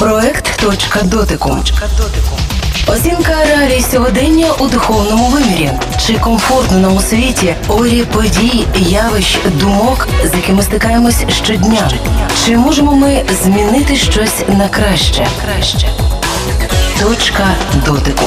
Проект Точка дотику. Оцінка реалій сьогодення у духовному вимірі. Чи комфортно нам у світі орі подій, явищ, думок, з якими стикаємось щодня? Чи можемо ми змінити щось на краще? Точка дотику.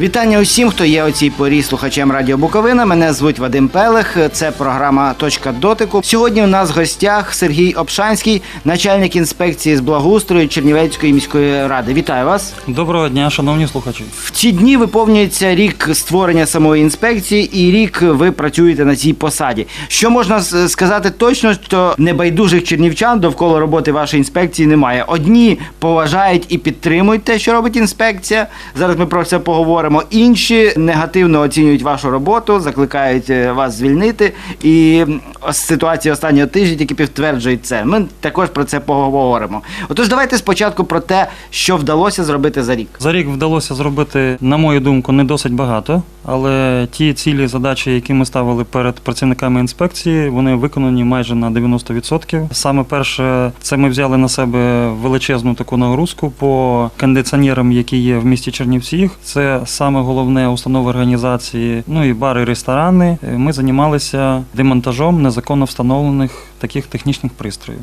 Вітання усім, хто є у цій порі слухачем Радіо Буковина. Мене звуть Вадим Пелех. Це програма Точка дотику. Сьогодні у нас в гостях Сергій Обшанський, начальник інспекції з благоустрою Чернівецької міської ради. Вітаю вас. Доброго дня, шановні слухачі. В ці дні виповнюється рік створення самої інспекції, і рік ви працюєте на цій посаді. Що можна сказати точно, що небайдужих чернівчан довкола роботи вашої інспекції немає. Одні поважають і підтримують те, що робить інспекція. Зараз ми про це поговоримо. Інші негативно оцінюють вашу роботу, закликають е, вас звільнити. І ситуація останнього тижня тільки підтверджує це. Ми також про це поговоримо. Отож, давайте спочатку про те, що вдалося зробити за рік. За рік вдалося зробити, на мою думку, не досить багато, але ті цілі задачі, які ми ставили перед працівниками інспекції, вони виконані майже на 90%. Саме перше, це ми взяли на себе величезну таку нагрузку по кондиціонерам, які є в місті Чернівці. Це саме головне установи організації, ну і бари, ресторани. Е, Ми займалися демонтажом незаконно встановлених таких технічних пристроїв.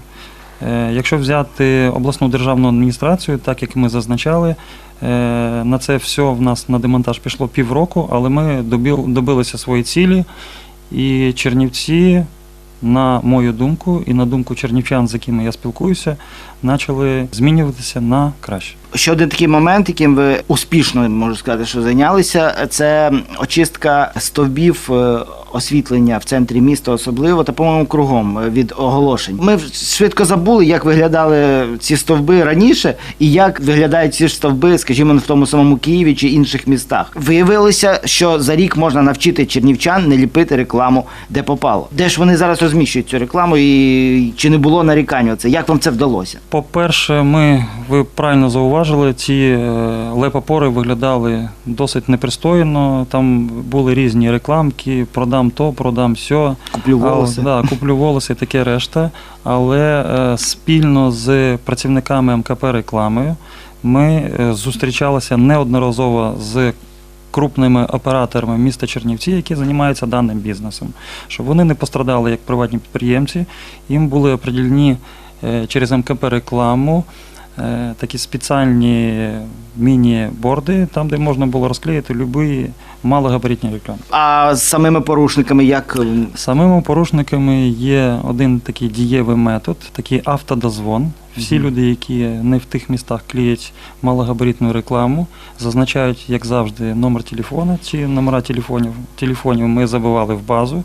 Е, Якщо взяти обласну державну адміністрацію, так як ми зазначали, е, на це все в нас на демонтаж пішло півроку, але ми добилися свої цілі. І Чернівці, на мою думку, і на думку чернівчан, з якими я спілкуюся, почали змінюватися на краще. Ще один такий момент, яким ви успішно можу сказати, що зайнялися, це очистка стовбів е, освітлення в центрі міста, особливо та по-моєму кругом е, від оголошень. Ми швидко забули, як виглядали ці стовби раніше, і як виглядають ці стовби, скажімо, в тому самому Києві чи інших містах. Виявилося, що за рік можна навчити чернівчан не ліпити рекламу, де попало. Де ж вони зараз розміщують цю рекламу, і чи не було нарікань? Оце як вам це вдалося? По-перше, ми, ви правильно зауважили, ці е, лепопори виглядали досить непристойно. Там були різні рекламки, продам то, продам сьо. Куплю волоси. Але, да, куплю волоси і таке решта. Але е, спільно з працівниками МКП реклами ми е, зустрічалися неодноразово з крупними операторами міста Чернівці, які займаються даним бізнесом, щоб вони не пострадали як приватні підприємці. Їм були определені через МКП рекламу. Е, Такі спеціальні міні-борди, там, де можна було розклеїти будь-які малогабаритні реклами. А з самими порушниками як Самими порушниками є один такий дієвий метод, такий автодозвон. Всі люди, які не в тих містах клеять малогабаритну рекламу, зазначають, як завжди, номер телефона. Ці номера телефонів, телефонів ми забивали в базу.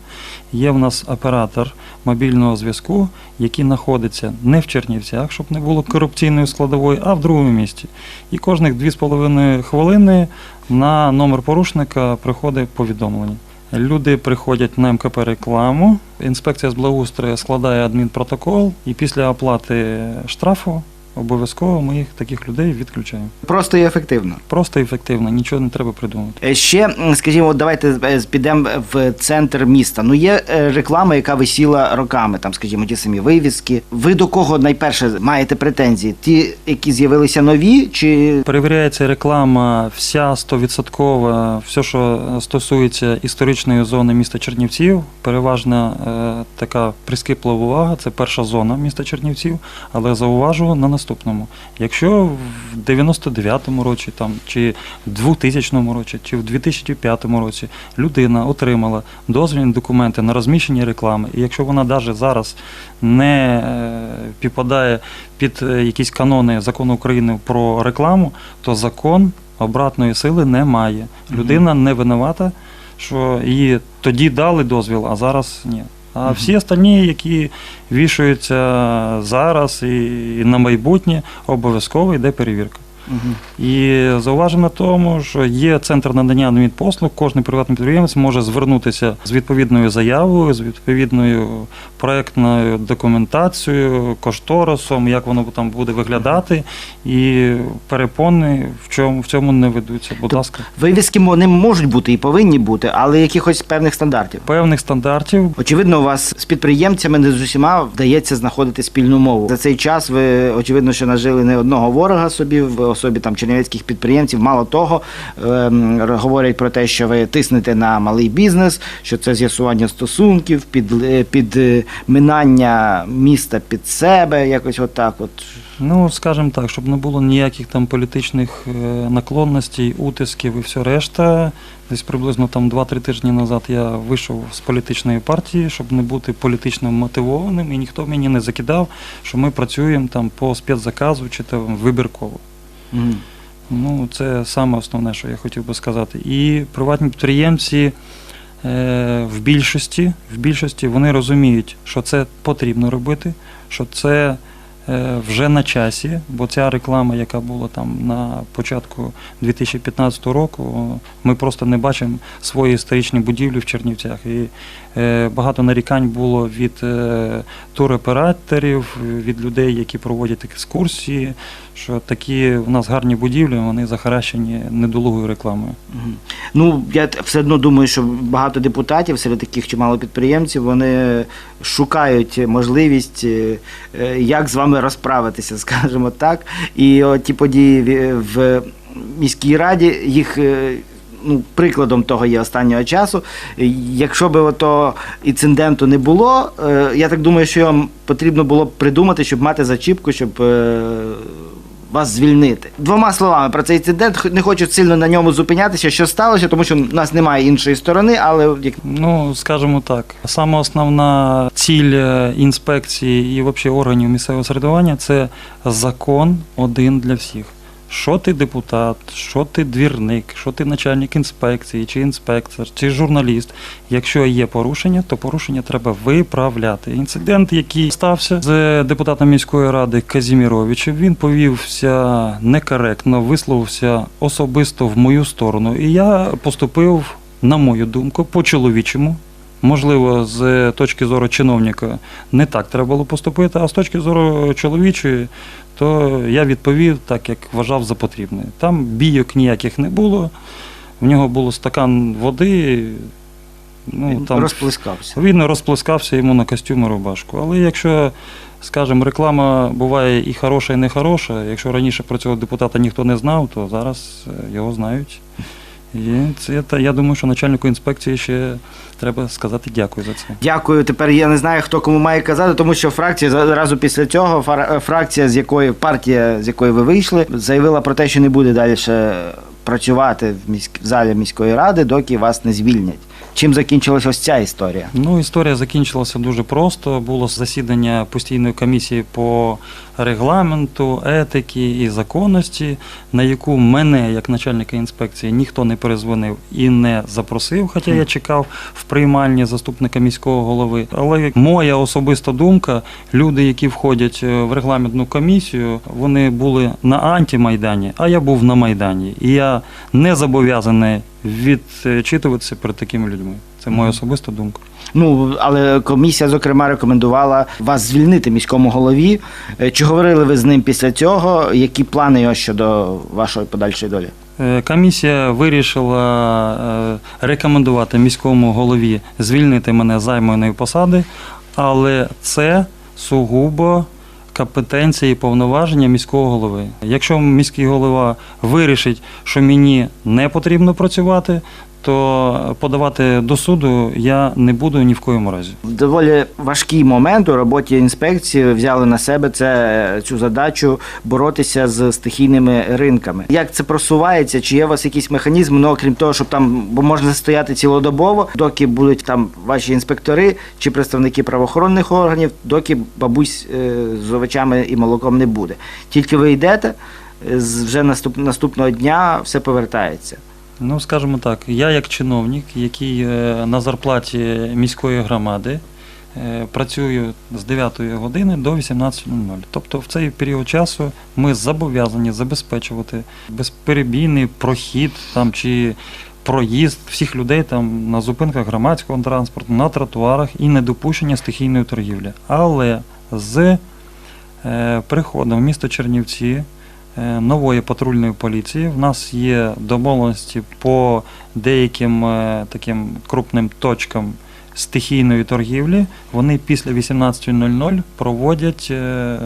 Є в нас оператор мобільного зв'язку, який знаходиться не в Чернівцях, щоб не було корупційної складової, а в другому місті. І кожних 2,5 хвилини на номер порушника приходить повідомлення. Люди приходять на МКП рекламу, інспекція з благоустрою складає адмінпротокол, і після оплати штрафу обов'язково ми їх таких людей відключаємо. просто і ефективно. Просто і ефективно, нічого не треба придумати. Е, Ще, м, скажімо, от давайте е, підемо в центр міста. Ну є е, реклама, яка висіла роками, там, скажімо, ті самі вивіски. Ви до кого найперше маєте претензії? Ті, які з'явилися нові, чи Перевіряється реклама вся 100%, все, що стосується історичної зони міста Чернівців. Переважна е, така прискіплива увага це перша зона міста Чернівців. Але зауважу на наступному: якщо в 99-му році, там, чи в 2000 році, чи в 2005 році людина отримала дозвільні документи на розміщення реклами, і якщо вона навіть зараз не е, підпадає під е, якісь канони закону України про рекламу, то закон обратної сили не має. Людина не винувата, що їй тоді дали дозвіл, а зараз ні. А всі остальні, які вішаються зараз і на майбутнє, обов'язково йде перевірка. І зауважимо на тому, що є центр надання адмінпослуг. Кожен приватний підприємець може звернутися з відповідною заявою, з відповідною проектною документацією, кошторисом, як воно там буде виглядати. І перепони в чому в цьому не ведуться. Будь ласка, Вивіски не можуть бути і повинні бути, але якихось певних стандартів. певних стандартів. Очевидно, у вас з підприємцями не з усіма вдається знаходити спільну мову. За цей час ви очевидно, що нажили не одного ворога собі в особі там чернівецьких підприємців. Мало того, ем, говорять про те, що ви тиснете на малий бізнес, що це з'ясування стосунків, під, е, минання міста під себе, якось отак. От Ну, скажімо так, щоб не було ніяких там політичних е, наклонностей, утисків і все решта. Десь приблизно там 2-3 тижні назад я вийшов з політичної партії, щоб не бути політично мотивованим, і ніхто мені не закидав, що ми працюємо там по спецзаказу чи там вибірково. Ну, це саме основне, що я хотів би сказати. І приватні підприємці е, в більшості, в більшості вони розуміють, що це потрібно робити, що це вже на часі, бо ця реклама, яка була там на початку 2015 року, ми просто не бачимо свої історичні будівлі в Чернівцях. І е, багато нарікань було від е, туроператорів, від людей, які проводять екскурсії, що такі в нас гарні будівлі, вони захаращені недолугою рекламою. Ну, я все одно думаю, що багато депутатів серед таких чимало підприємців вони шукають можливість, е, е, як з вами розправитися, скажімо так. І от ті події в- міській раді їх. е, Ну, прикладом того є останнього часу. Якщо би ото інциденту не було, е, я так думаю, що вам потрібно було б придумати, щоб мати зачіпку, щоб е, вас звільнити. Двома словами про цей інцидент не хочу сильно на ньому зупинятися, що сталося, тому що в нас немає іншої сторони, але Ну, скажімо так, саме основна ціль е, інспекції і взагалі органів місцевого середування – це закон один для всіх. Що ти депутат, що ти двірник, що ти начальник інспекції, чи інспектор, чи журналіст. Якщо є порушення, то порушення треба виправляти. Інцидент, який стався з депутатом міської ради Казіміровичем, він повівся некоректно, висловився особисто в мою сторону. І я поступив, на мою думку, по-чоловічому. Можливо, з точки зору чиновника не так треба було поступити, а з точки зору чоловічої, то я відповів так, як вважав за потрібне. Там бійок ніяких не було. В нього був стакан води. Ну, там розплескався. він розплескався йому на костюм і рубашку. Але якщо, скажімо, реклама буває і хороша, і не хороша, якщо раніше про цього депутата ніхто не знав, то зараз е, його знають. І це, та я думаю, що начальнику інспекції ще треба сказати дякую за це. Дякую. Тепер я не знаю, хто кому має казати, тому що фракція зразу після цього фракція, з якої партія, з якої ви вийшли, заявила про те, що не буде далі працювати в міськ в залі міської ради, доки вас не звільнять. Чим закінчилася ось ця історія? Ну, історія закінчилася дуже просто. Було засідання постійної комісії по регламенту, етики і законності, на яку мене, як начальника інспекції, ніхто не перезвонив і не запросив, хоча я чекав в приймальні заступника міського голови. Але моя особиста думка, люди, які входять е, в регламентну комісію, вони були на антимайдані, а я був на майдані. І я не зобов'язаний відчитуватися перед такими людьми. Це моя особиста думка. Ну, але комісія, зокрема, рекомендувала вас звільнити міському голові. Е, Чи говорили ви з ним після цього? Які плани його щодо вашої подальшої долі? Е, Комісія вирішила е, рекомендувати міському голові звільнити мене займаної посади, але це сугубо компетенція і повноваження міського голови. Якщо міський голова вирішить, що мені не потрібно працювати, то подавати до суду я не буду ні в коєму разі. Доволі важкий момент у роботі інспекції взяли на себе це цю задачу боротися з стихійними ринками. Як це просувається? Чи є у вас якийсь механізм? Ну окрім того, щоб там бо можна стояти цілодобово, доки будуть там ваші інспектори чи представники правоохоронних органів, доки бабусь е, з овочами і молоком не буде. Тільки ви йдете. з- Вже наступ, наступного дня все повертається. Ну, скажімо так, я як чиновник, який е, на зарплаті міської громади, е, працює з 9 години до 18.00. Тобто в цей період часу ми зобов'язані забезпечувати безперебійний прохід там чи проїзд всіх людей там на зупинках громадського транспорту, на тротуарах і недопущення стихійної торгівлі. Але з е, приходом в місто Чернівці нової патрульної поліції в нас є домовленості по деяким е, таким крупним точкам стихійної торгівлі. Вони після 18.00 проводять е,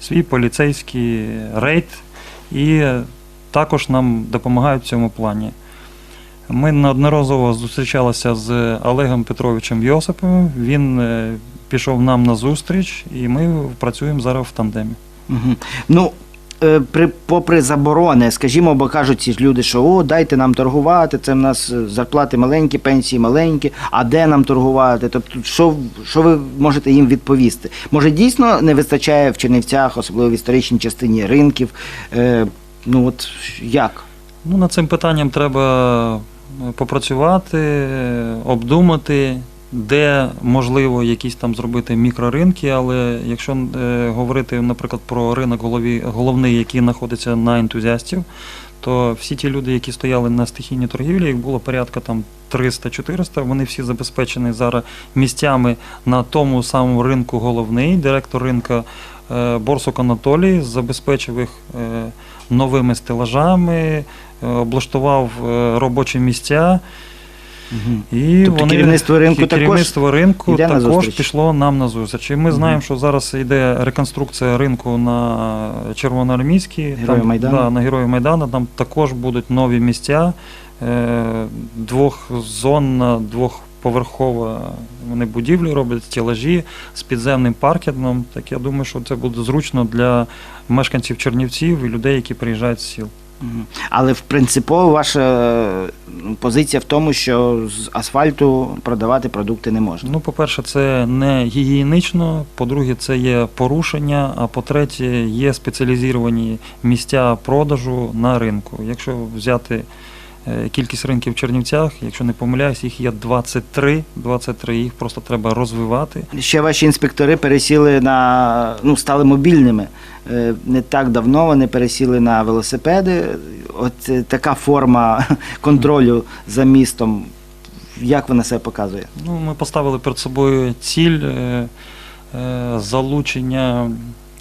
свій поліцейський рейд і е, також нам допомагають в цьому плані. Ми неодноразово зустрічалися з Олегом Петровичем Йосиповим. Він е, пішов нам на зустріч, і ми працюємо зараз в тандемі. Угу. Ну, е, при, попри заборони, скажімо, бо кажуть ці люди, що о, дайте нам торгувати, це в нас е, зарплати маленькі, пенсії маленькі, а де нам торгувати? Тобто, що, що ви можете їм відповісти? Може, дійсно не вистачає в Чернівцях, особливо в історичній частині ринків? Е, ну от як? Ну, над цим питанням треба е, попрацювати, е, обдумати, де можливо якісь там зробити мікроринки, але якщо е, говорити, наприклад, про ринок голові, головний, який знаходиться на ентузіастів, то всі ті люди, які стояли на стихійній торгівлі, їх було порядка там 300-400, вони всі забезпечені зараз місцями на тому самому ринку головний. Директор ринку е, Борсук Анатолій забезпечив їх е, новими стелажами, облаштував робочі місця. Угу. І Тобто вони, керівництво ринку також керівництво ринку йде також зустріч? пішло нам на зустріч. І ми знаємо, що зараз йде реконструкція ринку на Червоноармійській, там. Да, на Герої Майдану. Там також будуть нові місця. Е, двохзонна, двохповерхова вони будівлі роблять, стелажі з підземним паркінгом. Так я думаю, що це буде зручно для мешканців Чернівців і людей, які приїжджають з сіл. Але в принципово ваша е, позиція в тому, що з асфальту продавати продукти не можна. Ну, по-перше, це не гігієнічно, по-друге, це є порушення, а по-третє, є спеціалізовані місця продажу на ринку. Якщо взяти е, кількість ринків в Чернівцях, якщо не помиляюсь, їх є 23, 23, їх просто треба розвивати. Ще ваші інспектори пересіли на ну стали мобільними. Е, Не так давно вони пересіли на велосипеди. От е, така форма контролю за містом. Як вона себе показує? Ну, ми поставили перед собою ціль е, е, залучення,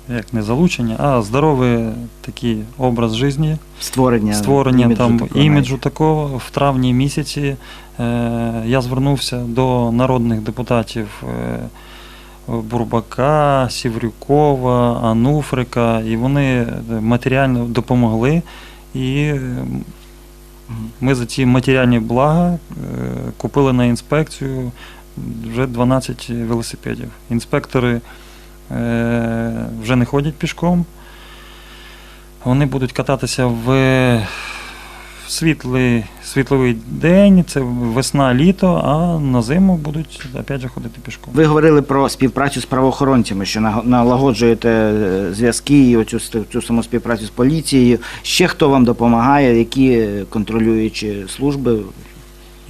як не залучення, а здоровий такий образ життя. Створення створення іміджу там такого іміджу такого в травні місяці е, я звернувся до народних депутатів е, Бурбака, Сіврюкова, Ануфрика, і вони матеріально допомогли. І е, ми за ці матеріальні блага е, купили на інспекцію вже 12 велосипедів. Інспектори е, вже не ходять пішком. Вони будуть кататися в світлий, світловий день, це весна, літо, а на зиму будуть опять же ходити пішком. Ви говорили про співпрацю з правоохоронцями, що налагоджуєте е, зв'язки і оцю цю саму співпрацю з поліцією. Ще хто вам допомагає, які контролюючі служби?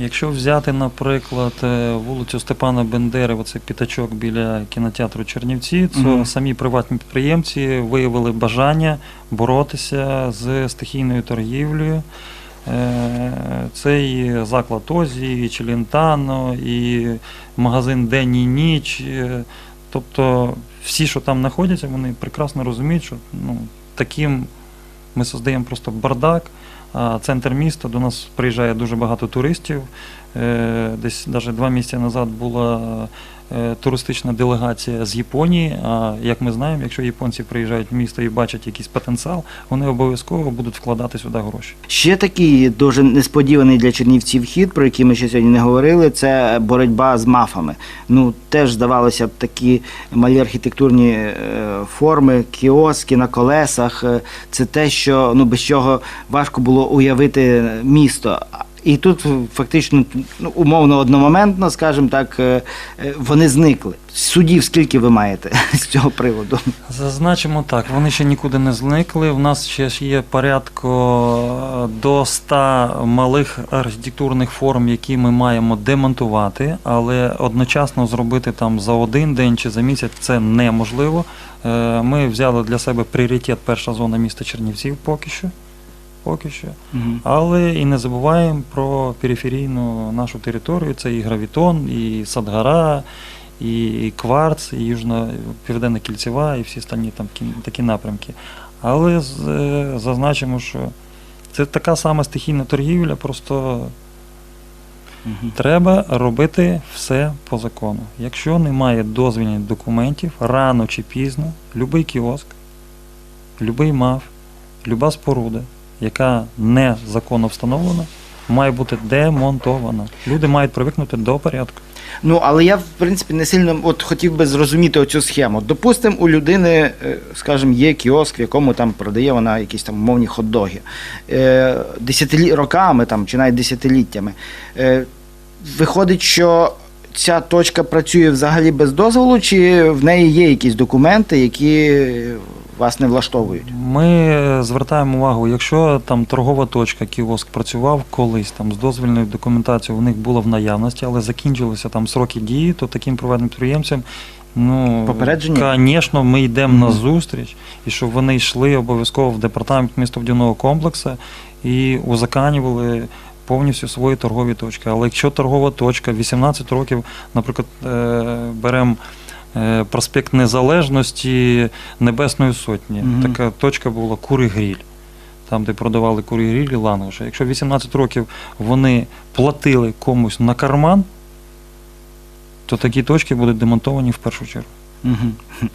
Якщо взяти, наприклад, е, вулицю Степана Бендери, оцей п'ятачок біля кінотеатру Чернівці, то Мгм. самі приватні підприємці виявили бажання боротися з стихійною торгівлею. Е, Це і заклад Озі, і Челентано, і магазин День і ніч. Е, Тобто всі, що там знаходяться, вони прекрасно розуміють, що ну, таким ми создаємо просто бардак. А центр міста до нас приїжджає дуже багато туристів. Е, Десь навіть два місяці назад була туристична делегація з Японії. А як ми знаємо, якщо японці приїжджають в місто і бачать якийсь потенціал, вони обов'язково будуть вкладати сюди гроші. Ще такий дуже несподіваний для чернівців хід, про який ми ще сьогодні не говорили, це боротьба з мафами. Ну теж здавалося б такі малі архітектурні е, форми, кіоски на колесах. е, Це те, що ну без чого важко було уявити місто. І тут е, фактично ну, умовно одномоментно, скажімо так, е, е, вони зникли. Судів скільки ви маєте з цього приводу? Зазначимо так, вони ще нікуди не зникли. У нас ще є порядку до 100 малих архітектурних форм, які ми маємо демонтувати, але одночасно зробити там за один день чи за місяць це неможливо. Е, Ми взяли для себе пріоритет перша зона міста Чернівців поки що. Поки що. Але і не забуваємо про периферійну нашу територію. Це і Гравітон, і Садгара, і Кварц, і Южно Південна Кільцева, і всі останні там кі- такі напрямки. Але з- е, зазначимо, що це така сама стихійна торгівля, просто Мгм. треба робити все по закону. Якщо немає дозвільних документів, рано чи пізно, будь-який кіоск, будь-який МАФ, люба споруда, яка не законно встановлена, має бути демонтована. Люди мають привикнути до порядку. Ну, але я, в принципі, не сильно от хотів би зрозуміти оцю схему. Допустимо, у людини, е, скажімо, є кіоск, в якому там продає вона якісь там умовні хот-доги. Е, Десятилі... роками там, чи навіть десятиліттями. Е, Виходить, що ця точка працює взагалі без дозволу, чи в неї є якісь документи, які вас не влаштовують? Ми звертаємо увагу, якщо там торгова точка, кіоск працював колись там з дозвільною документацією, у них було в наявності, але закінчилися там сроки дії, то таким приватним підприємцям. Ну, Попередження? Звісно, ми йдемо на зустріч, і щоб вони йшли обов'язково в департамент містобудівного комплексу і узаканювали повністю свої торгові точки. Але якщо торгова точка 18 років, наприклад, е, беремо проспект Незалежності Небесної Сотні, Мгм. така точка була Кури Гріль. Там, де продавали курі гріль і лангуші. Якщо 18 років вони платили комусь на карман, то такі точки будуть демонтовані в першу чергу. Угу.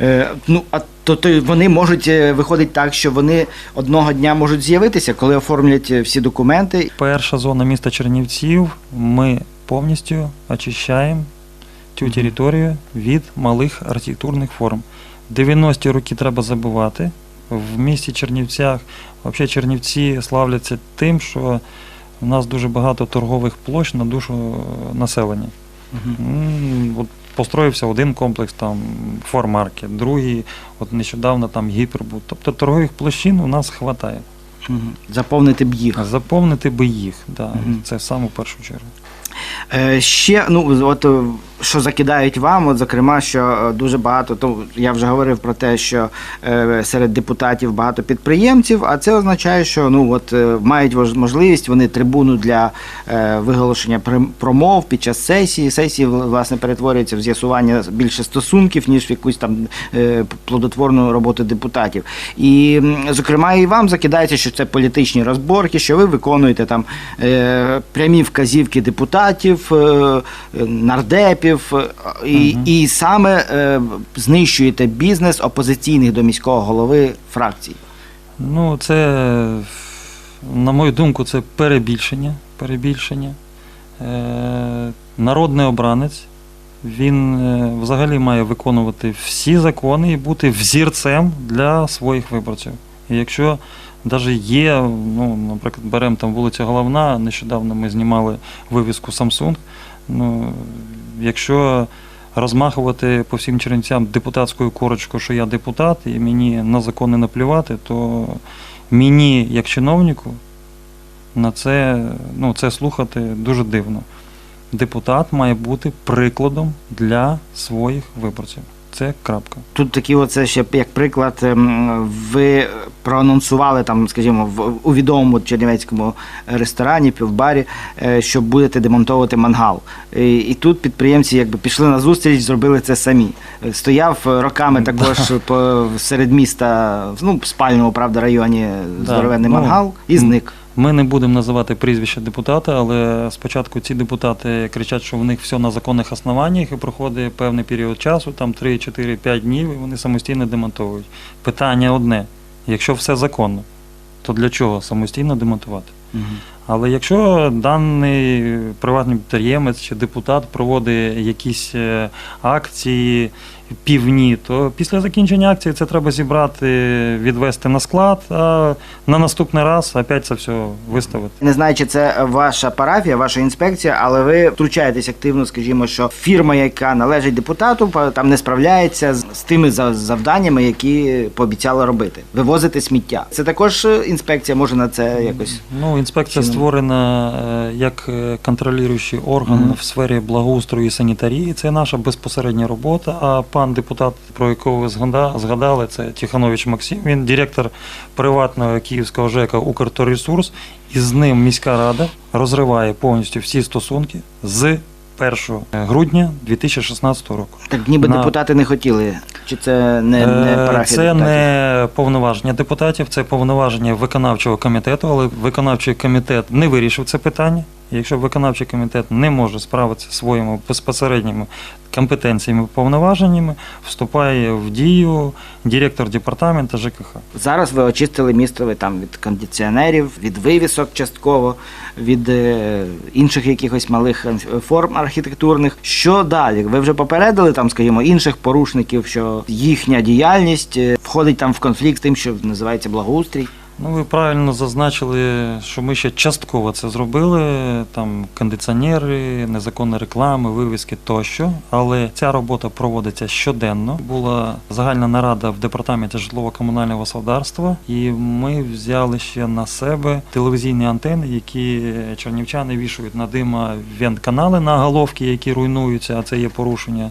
Е, ну, а то, то вони можуть е, виходить так, що вони одного дня можуть з'явитися, коли оформлять е, всі документи. Перша зона міста Чернівців ми повністю очищаємо цю територію від малих архітектурних форм. 90-ті роки треба забувати. В місті Чернівцях, взагалі Чернівці славляться тим, що у нас дуже багато торгових площ на душу е, населення. М, От построївся один комплекс, там формаркет, другий, от нещодавно там гіпербут. Тобто торгових площин у нас вистачає. Мгм. Заповнити б їх. Заповнити би їх, да, Мгм. це саме в першу чергу. Е, ще, ну, от е, що закидають вам, от, зокрема, що е, дуже багато, то я вже говорив про те, що е, серед депутатів багато підприємців, а це означає, що ну, от, е, мають можливість вони трибуну для виголошення промов під час сесії. Сесії, власне, перетворюються в з'ясування більше стосунків, ніж в якусь там плодотворну роботу депутатів. І, зокрема, і вам закидається, що це політичні розборки, що ви виконуєте там прямі вказівки депутатів, нардепів, е, і, і саме е, знищуєте бізнес опозиційних до міського голови фракцій. Ну, це, на мою думку, це перебільшення. перебільшення. Е, народний обранець, він е, взагалі має виконувати всі закони і бути взірцем для своїх виборців. І якщо навіть є, ну, наприклад, беремо там вулиця Головна, нещодавно ми знімали вивіску Samsung. Ну, якщо розмахувати по всім чернівцям депутатською корочкою, що я депутат, і мені на закони наплювати, то мені, як чиновнику, на це, ну, це слухати дуже дивно. Депутат має бути прикладом для своїх виборців. Це крапка. Тут такі, оце ще як приклад, ем, ви проанонсували там, скажімо, в у відомому чернівецькому ресторані, півбарі, е, що будете демонтовувати мангал. І, і тут підприємці якби пішли на зустріч, зробили це самі. Е, Стояв е, роками також по серед міста, ну, в спальному, правда, районі здоровенний ну, мангал і зник. Ми не будемо називати прізвища депутата, але спочатку ці депутати кричать, що в них все на законних основаннях і проходить певний період часу, там 3, 4, 5 днів, і вони самостійно демонтовують. Питання одне: якщо все законно, то для чого самостійно демонтувати? Але якщо даний приватний підприємець чи депутат проводить якісь е, акції півні, то після закінчення акції це треба зібрати, відвести на склад, а на наступний раз опять це все виставити. Не знаю, чи це ваша парафія, ваша інспекція, але ви втручаєтесь активно, скажімо, що фірма, яка належить депутату, там не справляється з, тими за- завданнями, які пообіцяла робити. Вивозити сміття. Це також е, інспекція може на це якось. Ну, інспекція. Створена е, як е, контролюючий орган Мгм. в сфері благоустрою і санітарії. Це наша безпосередня робота. А пан депутат, про якого ви згадали, це Тиханович Максим. Він директор приватного київського ЖЕКа Укрторесурс, І з ним міська рада розриває повністю всі стосунки з 1 грудня 2016 року. Так ніби На- депутати не хотіли. Чи це не, не Е, парафія Це депутатів? не повноваження депутатів, це повноваження виконавчого комітету, але виконавчий комітет не вирішив це питання. Якщо виконавчий комітет не може справитися своїми безпосередніми компетенціями повноваженнями, вступає в дію директор департаменту ЖКХ. Зараз ви очистили місто ви там від кондиціонерів, від вивісок частково, від е, інших якихось малих е, форм архітектурних. Що далі? Ви вже попередили там, скажімо, інших порушників, що їхня діяльність е, входить там в конфлікт з тим, що називається благоустрій. Ну, ви правильно зазначили, що ми ще частково це зробили. Там кондиціонери, незаконна реклама, вивіски тощо. Але ця робота проводиться щоденно. Була загальна нарада в департаменті житлово-комунального господарства, і ми взяли ще на себе телевізійні антени, які чернівчани вішають на дима вент-канали на головки, які руйнуються, а це є порушення.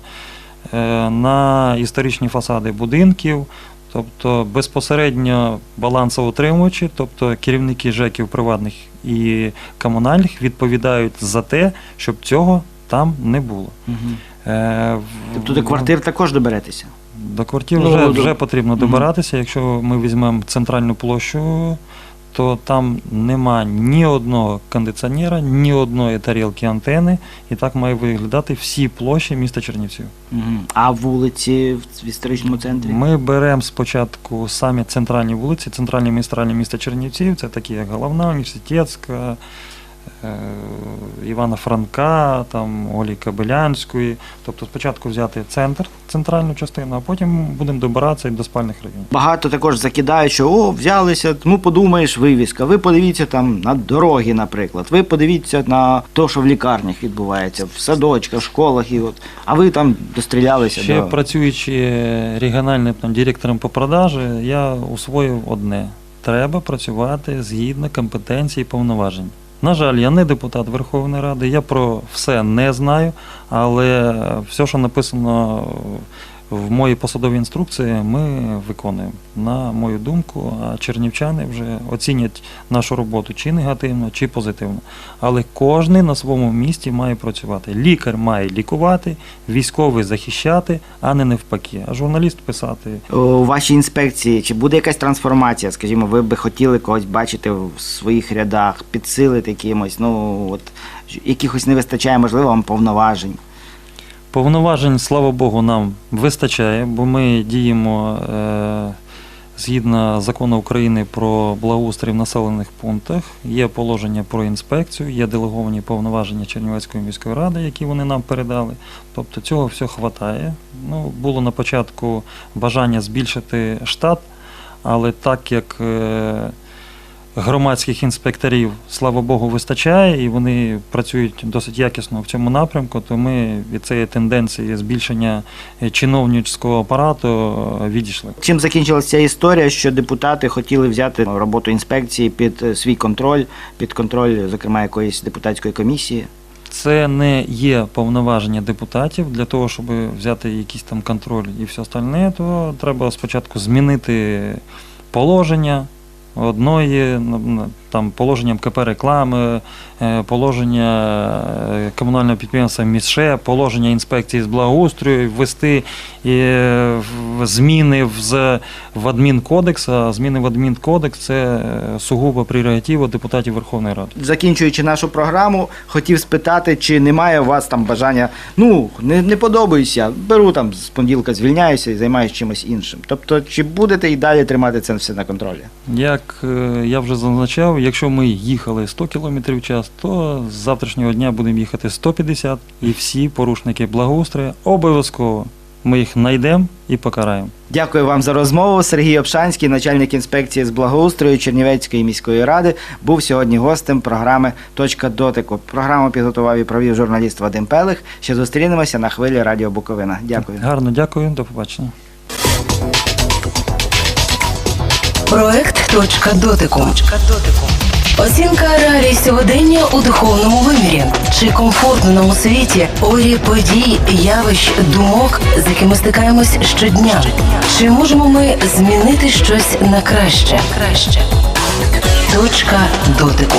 е, На історичні фасади будинків, Тобто безпосередньо балансоутримувачі, тобто керівники ЖЕКів приватних і комунальних відповідають за те, щоб цього там не було. Е, Тобто до квартир також доберетеся. До квартир Ну, вже, вже потрібно добиратися. Якщо ми візьмемо центральну площу, то там нема ні одного кондиціонера, ні одної тарілки антени, і так має виглядати всі площі міста Чернівців. А вулиці в історичному центрі? Ми беремо спочатку самі центральні вулиці, центральні магістральні міста Чернівців, це такі як Головна, Університетська, Івана Франка, там, Олі Кабелянської. Тобто спочатку взяти центр, центральну частину, а потім будемо добиратися і до спальних районів. Багато також закидають, що о, взялися, ну подумаєш, вивіска. Ви подивіться там на дороги, наприклад. Ви подивіться на те, що в лікарнях відбувається, в садочках, в школах, і от. А ви там дострілялися Ще до працюючи регіональним там, директором по продажі, я усвоїв одне: треба працювати згідно компетенції і повноважень. На жаль, я не депутат Верховної Ради, я про все не знаю, але все, що написано в моїй посадовій інструкції, ми виконуємо. На мою думку, а чернівчани вже оцінять нашу роботу чи негативно, чи позитивно. Але кожен на своєму місці має працювати. Лікар має лікувати, військовий захищати, а не навпаки. А журналіст писати. у вашій інспекції. Чи буде якась трансформація? Скажімо, ви би хотіли когось бачити в своїх рядах, підсилити кимось, ну от якихось не вистачає, можливо, вам повноважень. Повноважень, слава Богу, нам вистачає, бо ми діємо е, згідно закону України про благоустрій в населених пунктах. Є положення про інспекцію, є делеговані повноваження Чернівецької міської ради, які вони нам передали. Тобто цього все хватає. Ну, було на початку бажання збільшити штат, але так як е, громадських інспекторів, слава Богу, вистачає, і вони працюють досить якісно в цьому напрямку, то ми від цієї тенденції збільшення е, чиновницького апарату е, відійшли. Чим закінчилася ця історія, що депутати хотіли взяти роботу інспекції під е, свій контроль, під контроль, зокрема, якоїсь депутатської комісії? Це не є повноваження депутатів для того, щоб взяти якийсь там контроль і все остальне, то треба спочатку змінити положення одної, ну, ну, там положенням КП реклами, е, положення е, комунального підприємства МІСШЕ, положення інспекції з благоустрою, ввести е, зміни в, адмінкодекс, а зміни в адмінкодекс це сугубо прерогатива депутатів Верховної Ради. Закінчуючи нашу програму, хотів спитати, чи немає у вас там бажання, ну, не, не подобаюся, беру там з понеділка звільняюся і займаюся чимось іншим. Тобто, чи будете і далі тримати це все на контролі? Як е, я вже зазначав, якщо ми їхали 100 км в час, то з завтрашнього дня будемо їхати 150 і всі порушники благоустрою обов'язково ми їх знайдемо і покараємо. Дякую вам за розмову. Сергій Обшанський, начальник інспекції з благоустрою Чернівецької міської ради, був сьогодні гостем програми Точка дотику. Програму підготував і провів журналіст Вадим Пелих. Ще зустрінемося на хвилі Радіо Буковина. Дякую. Гарно дякую, до побачення. Проект Точка дотику. Оцінка реалій сьогодення у духовному вимірі. Чи комфортно нам у світі орі подій, явищ, думок, з якими стикаємось щодня? Чи можемо ми змінити щось на краще? Точка дотику.